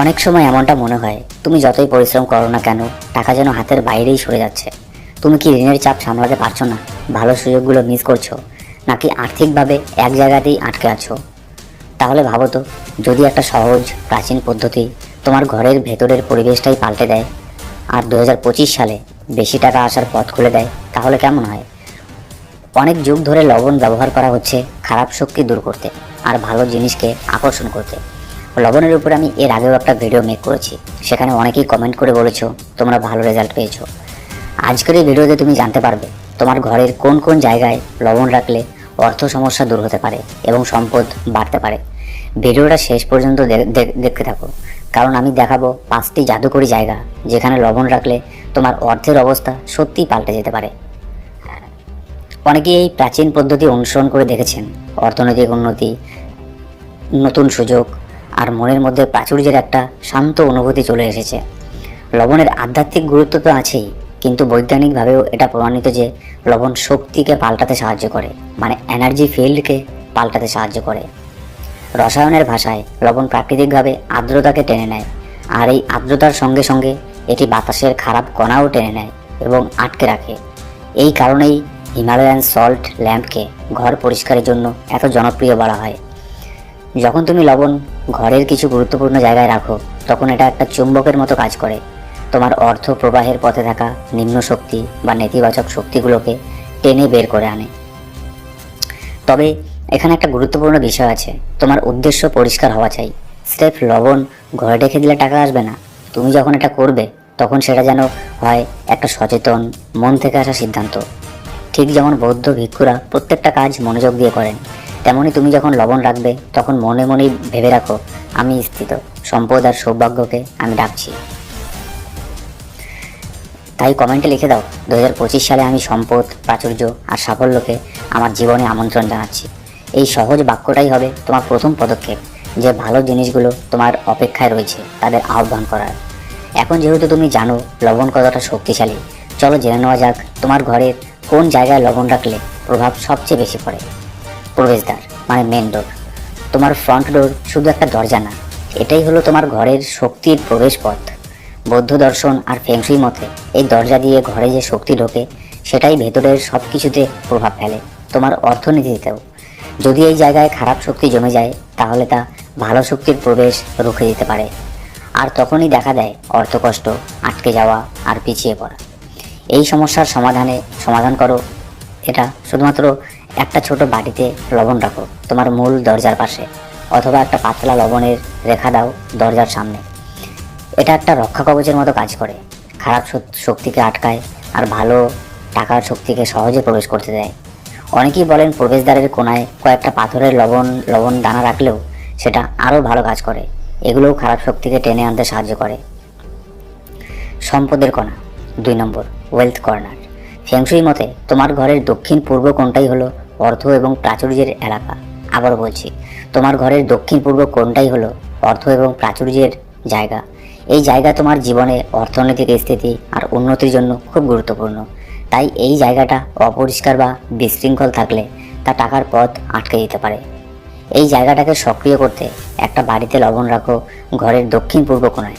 অনেক সময় এমনটা মনে হয়, তুমি যতই পরিশ্রম করো না কেন, টাকা যেন হাতের বাইরেই সরে যাচ্ছে। তুমি কি ঋণের চাপ সামলাতে পারছ না? ভালো সুযোগগুলো মিস করছ? নাকি আর্থিকভাবে এক জায়গাতেই আটকে আছো? তাহলে ভাবো তো, যদি একটা সহজ, প্রাচীন পদ্ধতি তোমার ঘরের ভেতরের পরিবেশটাই পাল্টে দেয়, আর দু হাজার পঁচিশ সালে বেশি টাকা আসার পথ খুলে দেয়, তাহলে কেমন হয়? অনেক যুগ ধরে লবণ ব্যবহার করা হচ্ছে খারাপ শক্তি দূর করতে, আর ভালো জিনিসকে আকর্ষণ করতে। লবণের উপরে আমি এর আগেও একটা ভিডিও মেক করেছি। সেখানে অনেকেই কমেন্ট করে বলেছ, তোমরা ভালো রেজাল্ট পেয়েছ। আজকের এই ভিডিওতে তুমি জানতে পারবে, তোমার ঘরের কোন কোন জায়গায় লবণ রাখলে অর্থ সমস্যা দূর হতে পারে এবং সম্পদ বাড়তে পারে। ভিডিওটা শেষ পর্যন্ত দেখতে থাকো, কারণ আমি দেখাবো পাঁচটি জাদুকরী জায়গা যেখানে লবণ রাখলে তোমার অর্থের অবস্থা সত্যিই পাল্টে যেতে পারে। অনেকেই এই প্রাচীন পদ্ধতি অনুসরণ করে দেখেছেন, অর্থনৈতিক উন্নতি, নতুন সুযোগ আর মনের মধ্যে প্রাচুর্যের একটা শান্ত অনুভূতি চলে এসেছে। লবণের আধ্যাত্মিক গুরুত্ব তো আছেই, কিন্তু বৈজ্ঞানিকভাবেও এটা প্রমাণিত যে লবণ শক্তিকে পাল্টাতে সাহায্য করে মানে এনার্জি ফিল্ডকে পাল্টাতে সাহায্য করে। রসায়নের ভাষায় লবণ প্রাকৃতিকভাবে আর্দ্রতাকে টেনে নেয়, আর এই আর্দ্রতার সঙ্গে সঙ্গে এটি বাতাসের খারাপ কণাও টেনে নেয় এবং আটকে রাখে। এই কারণেই হিমালয়ান সল্ট ল্যাম্পকে ঘর পরিষ্কারের জন্য এত জনপ্রিয় বলা হয়। যখন তুমি লবণ ঘরের কিছু গুরুত্বপূর্ণ জায়গায় রাখো, তখন এটা একটা চুম্বকের মতো কাজ করে। তোমার অর্থ প্রবাহের পথে থাকা নিম্ন শক্তি বা নেতিবাচক শক্তিগুলোকে টেনে বের করে আনে। তবে এখানে একটা গুরুত্বপূর্ণ বিষয় আছে। তোমার উদ্দেশ্য পরিষ্কার হওয়া চাই। স্রেফ লবণ ঘরে রেখে দিলে টাকা আসবে না। তুমি যখন এটা করবে, তখন সেটা যেন হয় একটা সচেতন, মন থেকে আসা সিদ্ধান্ত। ঠিক যেমন বৌদ্ধ ভিক্ষুরা প্রত্যেকটা কাজ মনোযোগ দিয়ে করেন। তেমনি তুমি যখন লবণ রাখবে, তখন মনে মনেই ভেবে রাখো, আমি স্থিত। সম্পদ আর সৌভাগ্যকে আমি ডাকছি। তাই কমেন্টে লিখে দাও দু হাজার পঁচিশ সালে আমি সম্পদ, প্রাচুর্য আর সাফল্যকে আমার জীবনে আমন্ত্রণ জানাচ্ছি। এই সহজ বাক্যটাই হবে তোমার প্রথম পদক্ষেপ, যে ভালো জিনিসগুলো তোমার অপেক্ষায় রয়েছে, তাদের আহ্বান করার। এখন যেহেতু তুমি জানো লবণ কতটা শক্তিশালী, চলো জেনে নেওয়া যাক তোমার ঘরের কোন জায়গায় লবণ রাখলে প্রভাব সবচেয়ে বেশি পড়ে। প্রবেশদ্বার মানে মেন ডোর তোমার ফ্রন্ট ডোর শুধু একটা দরজা না, এটাই হলো তোমার ঘরের শক্তির প্রবেশ পথ বৌদ্ধ দর্শন আর ফেংশুই মতে, এই দরজা দিয়ে ঘরে যে শক্তি ঢোকে, সেটাই ভেতরের সব কিছুতে প্রভাব ফেলে। তোমার অর্থনীতিতেও। যদি এই জায়গায় খারাপ শক্তি জমে যায়, তাহলে তা ভালো শক্তির প্রবেশ রুখে দিতে পারে। আর তখনই দেখা দেয় অর্থকষ্ট, আটকে যাওয়া আর পিছিয়ে পড়া। এই সমস্যার সমাধানে সমাধান করো। এটা শুধুমাত্র একটা ছোট বাটিতে লবণ রাখো, তোমার মূল দরজার পাশে, অথবা একটা পাতলা লবণের রেখা দাও দরজার সামনে। এটা একটা রক্ষা কবচের মতো কাজ করে, খারাপ শক- শক্তিকে আটকায় আর ভালো টাকার শক্তিকে সহজে প্রবেশ করতে দেয়। অনেকেই বলেন প্রবেশদ্বারের কোনায় কয়েকটা পাথরের লবণ লবণ দানা রাখলেও সেটা আরও ভালো কাজ করে, এগুলোও খারাপ শক্তিকে টেনে আনতে সাহায্য করে। সম্পদের কণা, দুই নম্বর ওয়েলথ কর্নার ফেংশুই মতে তোমার ঘরের দক্ষিণ পূর্ব কোণটাই হলো অর্থ এবং প্রাচুর্যের এলাকা। আবার বলছি, তোমার ঘরের দক্ষিণ পূর্ব কোণটাই হলো অর্থ এবং প্রাচুর্যের জায়গা। এই জায়গা তোমার জীবনে অর্থনৈতিক স্থিতি আর উন্নতির জন্য খুব গুরুত্বপূর্ণ। তাই এই জায়গাটা অপরিষ্কার বা বিশৃঙ্খল থাকলে তা টাকার পথ আটকে দিতে পারে। এই জায়গাটাকে সক্রিয় করতে একটা বাড়িতে লবণ রাখো ঘরের দক্ষিণ পূর্ব কোণায়।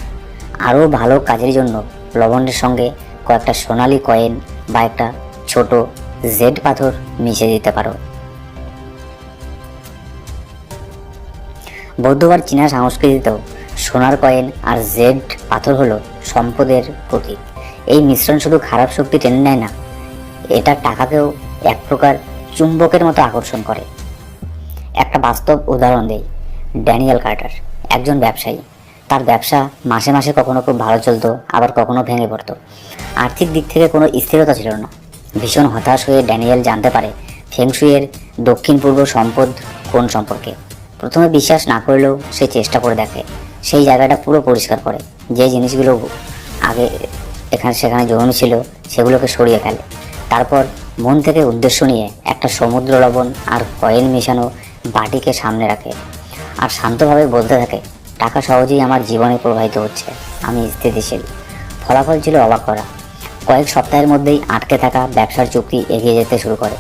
আরও ভালো কাজের জন্য লবণের সঙ্গে কয়েকটা সোনালি কয়েন বা একটা ছোট জেড পাথর মিশিয়ে দিতে পারো। বৌদ্ধবার চীনা সংস্কৃতিতেও সোনার কয়েন আর জেড পাথর হলো সম্পদের প্রতীক। এই মিশ্রণ শুধু খারাপ শক্তি টেনে নেয় না, এটা টাকাকেও এক প্রকার চুম্বকের মতো আকর্ষণ করে। একটা বাস্তব উদাহরণ দেই, ড্যানিয়েল কার্টার, একজন ব্যবসায়ী। তার ব্যবসা মাসে মাসে কখনো খুব ভালো চলতো, আবার কখনো ভেঙে পড়তো। আর্থিক দিক থেকে কোনো স্থিরতা ছিল না। ভীষণ হতাশ হয়ে ড্যানিয়েল জানতে পারে ফেংশুইয়ের দক্ষিণ পূর্ব সম্পদ কোন সম্পর্কে। প্রথমে বিশ্বাস না করলেও সে চেষ্টা করে দেখে। সেই জায়গাটা পুরো পরিষ্কার করে। যে জিনিসগুলো আগে এখানে সেখানে জমে ছিল সেগুলোকে সরিয়ে ফেলে। তারপর মন থেকে উদ্দেশ্য নিয়ে একটা সমুদ্র লবণ আর কয়েন মেশানো বাটিকে সামনে রাখে আর শান্তভাবে বলতে থাকে, টাকা সহজেই আমার জীবনে প্রবাহিত হচ্ছে। আমি স্থিতিশীল। ফলাফল ছিল অবাক করা। কয়েক সপ্তাহের মধ্যেই আটকে থাকা ব্যবসার চুক্তি এগিয়ে যেতে শুরু করে।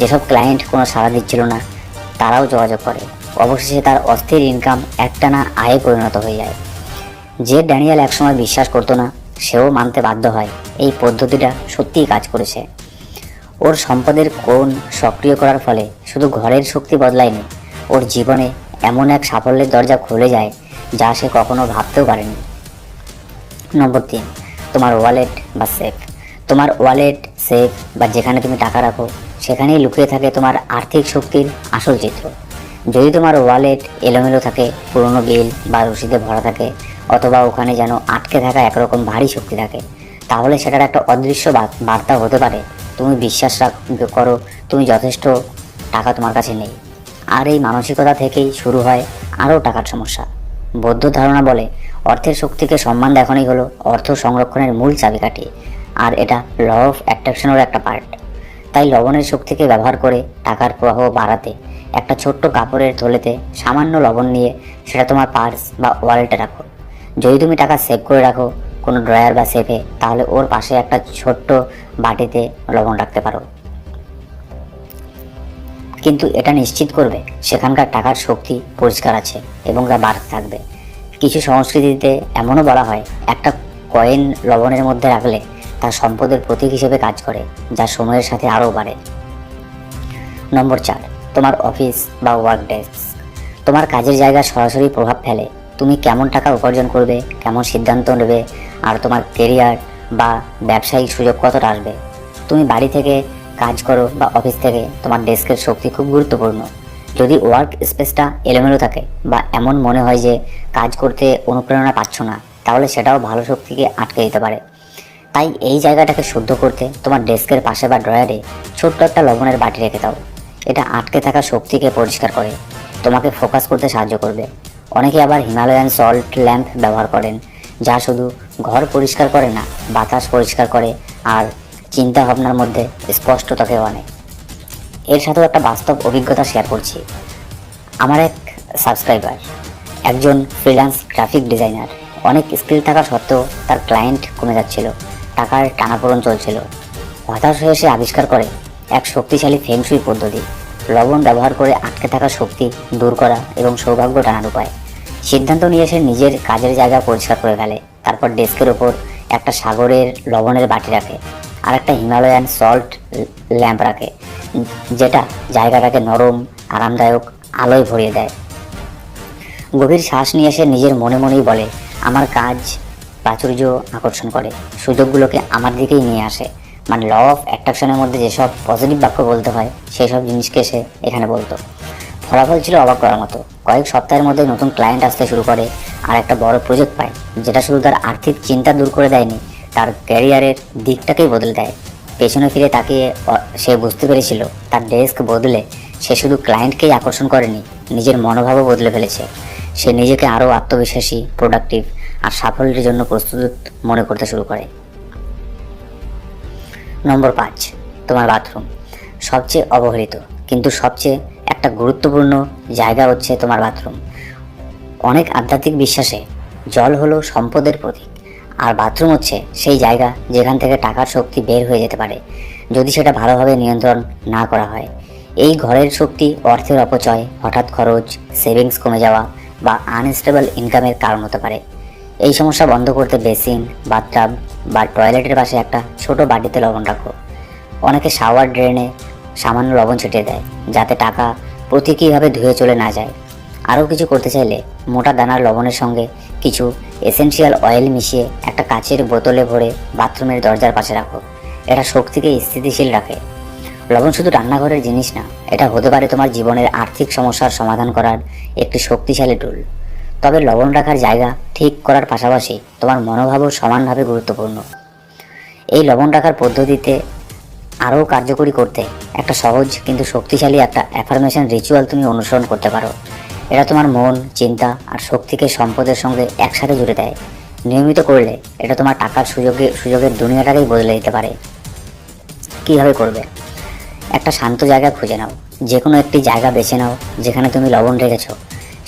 যেসব ক্লায়েন্ট কোনো সাড়া দিচ্ছিল না, তারাও যোগাযোগ করে। অবশেষে তার অস্থির ইনকাম একটানা আয়ে পরিণত হয়ে যায়। যে ড্যানিয়েল একসময় বিশ্বাস করতো না, সেও মানতে বাধ্য হয়, এই পদ্ধতিটা সত্যিই কাজ করেছে। ওর সম্পদের কোণ সক্রিয় করার ফলে শুধু ঘরের শক্তি বদলায়নি, ওর জীবনে এমন এক সাফল্যের দরজা খুলে যায় যা সে কখনো ভাবতেও পারেনি। নম্বর তিন, তোমার ওয়ালেট বা সেফ তোমার ওয়ালেট সেফ বা যেখানে তুমি টাকা রাখো, সেখানেই লুকিয়ে থাকে তোমার আর্থিক শক্তির আসল চিত্র। যদি তোমার ওয়ালেট এলোমেলো থাকে, পুরনো বিল বা রসিদে ভরা থাকে, অথবা ওখানে যেন আটকে থাকা একরকম ভারী শক্তি থাকে, তাহলে সেটার একটা অদৃশ্য বার্তা হতে পারে। তুমি বিশ্বাস রাখ করো, তুমি যথেষ্ট টাকা তোমার কাছে নেই। আর এই মানসিকতা থেকেই শুরু হয় আরও টাকার সমস্যা। বৌদ্ধ ধারণা বলে, অর্থের শক্তিকে সম্মান দেখানোই হলো অর্থ সংরক্ষণের মূল চাবিকাঠি। আর এটা ল অফ অ্যাট্রাকশনেরও একটা পার্ট তাই লবণের শক্তিকে ব্যবহার করে টাকার প্রবাহ বাড়াতে, একটা ছোট্ট কাপড়ের থলেতে সামান্য লবণ নিয়ে সেটা তোমার পার্স বা ওয়ালেটে রাখো। যদি তুমি টাকা সেভ করে রাখো, কোনো ড্রয়ার বা সেফে তাহলে ওর পাশে একটা ছোট্ট বাটিতে লবণ রাখতে পারো। কিন্তু এটা নিশ্চিত করবে, সেখানকার টাকার শক্তি পরিষ্কার আছে এবং তা বাড়তে থাকবে। কিছু সংস্কৃতিতে এমনও বলা হয়, একটা কয়েন লবণের মধ্যে রাখলে তা সম্পদের প্রতীক হিসেবে কাজ করে, যা সময়ের সাথে আরও বাড়ে। নম্বর চার, তোমার অফিস বা ওয়ার্ক ডেস্ক তোমার কাজের জায়গা সরাসরি প্রভাব ফেলে। তুমি কেমন টাকা উপার্জন করবে, কেমন সিদ্ধান্ত নেবে, আর তোমার কেরিয়ার বা ব্যবসায়িক সুযোগ কতটা আসবে। তুমি বাড়ি থেকে কাজ করো বা অফিস থেকে, তোমার ডেস্কের শক্তি খুব গুরুত্বপূর্ণ। যদি ওয়ার্ক স্পেসটা এলোমেলো থাকে বা এমন মনে হয় যে কাজ করতে অনুপ্রেরণা পাচ্ছ না, তাহলে সেটাও ভালো শক্তিকে আটকে দিতে পারে। তাই এই জায়গাটাকে শুদ্ধ করতে তোমার ডেস্কের পাশে বা ড্রয়ারে ছোট্ট একটা লবণের বাটি রেখে দাও। এটা আটকে থাকা শক্তিকে পরিষ্কার করে, তোমাকে ফোকাস করতে সাহায্য করবে। অনেকে আবার হিমালয়ান সল্ট ল্যাম্প ব্যবহার করেন, যা শুধু ঘর পরিষ্কার করে না, বাতাস পরিষ্কার করে আর চিন্তা ভাবনার মধ্যে স্পষ্টতাকেও আনে। এর সাথেও একটা বাস্তব অভিজ্ঞতা শেয়ার করছি। আমার এক সাবস্ক্রাইবার একজন ফ্রিল্যান্স গ্রাফিক ডিজাইনার অনেক স্কিল থাকা সত্ত্বেও তার ক্লায়েন্ট কমে যাচ্ছিল। টাকার টানাপোড়ন চলছিল। হতাশ হয়ে সে আবিষ্কার করে এক শক্তিশালী ফেংশুই পদ্ধতি, লবণ ব্যবহার করে আটকে থাকা শক্তি দূর করা এবং সৌভাগ্য টানার উপায়। সিদ্ধান্ত নিয়ে সে নিজের কাজের জায়গা পরিষ্কার করে ফেলে, তারপর ডেস্কের ওপর একটা সাগরের লবণের বাটি রাখে আর একটা হিমালয়ান সল্ট ল্যাম্প রাখে, যেটা জায়গাটাকে নরম, আরামদায়ক আলোয় ভরিয়ে দেয়। গভীর শ্বাস নিয়ে সে নিজের মনে মনেই বলে, আমার কাজ প্রাচুর্য আকর্ষণ করে। সুযোগগুলোকে আমার দিকেই নিয়ে আসে। মানে ল অফ অ্যাট্রাকশনের মধ্যে যেসব পজিটিভ বাক্য বলতে হয় সেই সব জিনিসকে সে এখানে বলতো। ফলাফল ছিল অবাক করার মতো। কয়েক সপ্তাহের মধ্যে নতুন ক্লায়েন্ট আসতে শুরু করে আর একটা বড় প্রজেক্ট পায়, যেটা শুধু তার আর্থিক চিন্তা দূর করে দেয়নি, তার ক্যারিয়ারের দিকটাকেই বদলে দেয়। পেছনে ফিরে তাকিয়ে অ- সে বুঝতে পেরেছিল, তার ডেস্ক বদলে সে শুধু ক্লায়েন্টকেই আকর্ষণ করেনি, নিজের মনোভাবও বদলে ফেলেছে। সে নিজেকে আরও আত্মবিশ্বাসী প্রোডাক্টিভ আর সাফল্যের জন্য প্রস্তুত মনে করতে শুরু করে। নম্বর পাঁচ, তোমার বাথরুম। সবচেয়ে অবহেলিত, কিন্তু সবচেয়ে একটা গুরুত্বপূর্ণ জায়গা হচ্ছে তোমার বাথরুম। অনেক আধ্যাত্মিক বিশ্বাসে জল হলো সম্পদের প্রতীক, আর বাথরুম হচ্ছে সেই জায়গা যেখান থেকে টাকার শক্তি বের হয়ে যেতে পারে, যদি সেটা ভালোভাবে নিয়ন্ত্রণ না করা হয়। এই ঘরের শক্তি অর্থের অপচয়, হঠাৎ খরচ, সেভিংস কমে যাওয়া বা আনস্টেবল ইনকামের কারণ হতে পারে। এই সমস্যা বন্ধ করতে বেসিন, বাথটাব বা টয়লেটের পাশে একটা ছোট বাটিতে লবণ রাখো। অনেকে শাওয়ার ড্রেনে সামান্য লবণ ছিটিয়ে দেয়, যাতে টাকা প্রতীকীভাবে ধুয়ে চলে না যায়। আরও কিছু করতে চাইলে মোটা দানার লবণের সঙ্গে কিছু এসেনশিয়াল অয়েল মিশিয়ে একটা কাচের বোতলে ভরে বাথরুমের দরজার পাশে রাখো। এটা শক্তিকে স্থিতিশীল রাখে। লবণ শুধু রান্নাঘরের জিনিস না, এটা হতে পারে তোমার জীবনের আর্থিক সমস্যার সমাধান করার একটি শক্তিশালী টুল তবে লবণ রাখার জায়গা ঠিক করার পাশাপাশি তোমার মনোভাবও সমানভাবে গুরুত্বপূর্ণ। এই লবণ রাখার পদ্ধতিতে আরও কার্যকরী করতে একটা সহজ কিন্তু শক্তিশালী একটা অ্যাফার্মেশন রিচুয়াল তুমি অনুসরণ করতে পারো। এটা তোমার মন, চিন্তা আর শক্তিকে সম্পদের সঙ্গে একসাথে জুড়ে দেয়। নিয়মিত করলে এটা তোমার টাকার সুযোগে, সুযোগের দুনিয়াটাকেই বদলে দিতে পারে। কীভাবে করবে? একটা শান্ত জায়গা খুঁজে নাও। যে কোনো একটি জায়গা বেছে নাও, যেখানে তুমি লবণ রেখেছো।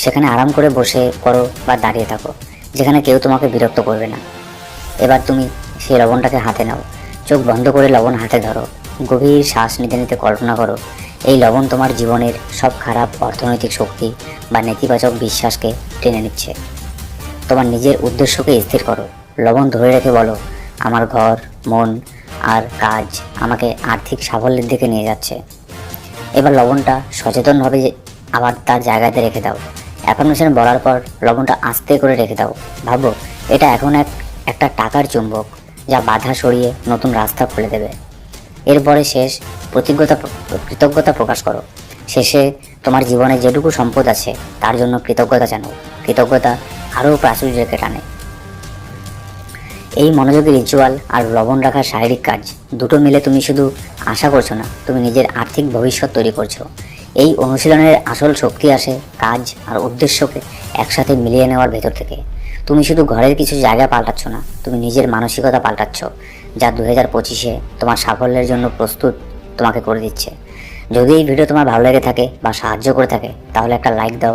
সেখানে আরাম করে বসে করো বা দাঁড়িয়ে থাকো, যেখানে কেউ তোমাকে বিরক্ত করবে না। এবার তুমি সেই লবণটাকে হাতে নাও। চোখ বন্ধ করে লবণ হাতে ধরো। গভীর শ্বাস নিতে নিতে কল্পনা করো, এই লবণ তোমার জীবনের সব খারাপ অর্থনৈতিক শক্তি বা নেতিবাচক বিশ্বাসকে টেনে নিচ্ছে। তোমার নিজের উদ্দেশ্যকে স্থির করো। লবণ ধরে রেখে বলো, আমার ঘর, মন আর কাজ আমাকে আর্থিক সাফল্যের দিকে নিয়ে যাচ্ছে। এবার লবণটা সচেতনভাবে আবার তার জায়গাতে রেখে দাও। অ্যাফার্মেশন বলার পর লবণটা আস্তে করে রেখে দাও। ভাবো এটা এখন এক, একটা টাকার চুম্বক যা বাধা সরিয়ে নতুন রাস্তা খুলে দেবে। এরপরে শেষ, প্রতিজ্ঞতা কৃতজ্ঞতা প্রকাশ করো। শেষে তোমার জীবনে যেটুকু সম্পদ আছে, তার জন্য কৃতজ্ঞতা জানাও কৃতজ্ঞতা আরও প্রাচুর্যকে টানে। এই মনোযোগী রিচুয়াল আর লবণ রাখার শারীরিক কাজ, দুটো মিলে তুমি শুধু আশা করছ না, তুমি নিজের আর্থিক ভবিষ্যৎ তৈরি করছ। এই অনুশীলনের আসল শক্তি আসে কাজ আর উদ্দেশ্যকে একসাথে মিলিয়ে নেওয়ার ভেতর থেকে। তুমি শুধু ঘরের কিছু জায়গা পাল্টাচ্ছ না, তুমি নিজের মানসিকতা পাল্টাচ্ছ, যা দু হাজার পঁচিশে তোমার সাফল্যের জন্য প্রস্তুত তোমাকে করে দিচ্ছে। যদি এই ভিডিও তোমার ভালো লেগে থাকে বা সাহায্য করে থাকে, তাহলে একটা লাইক দাও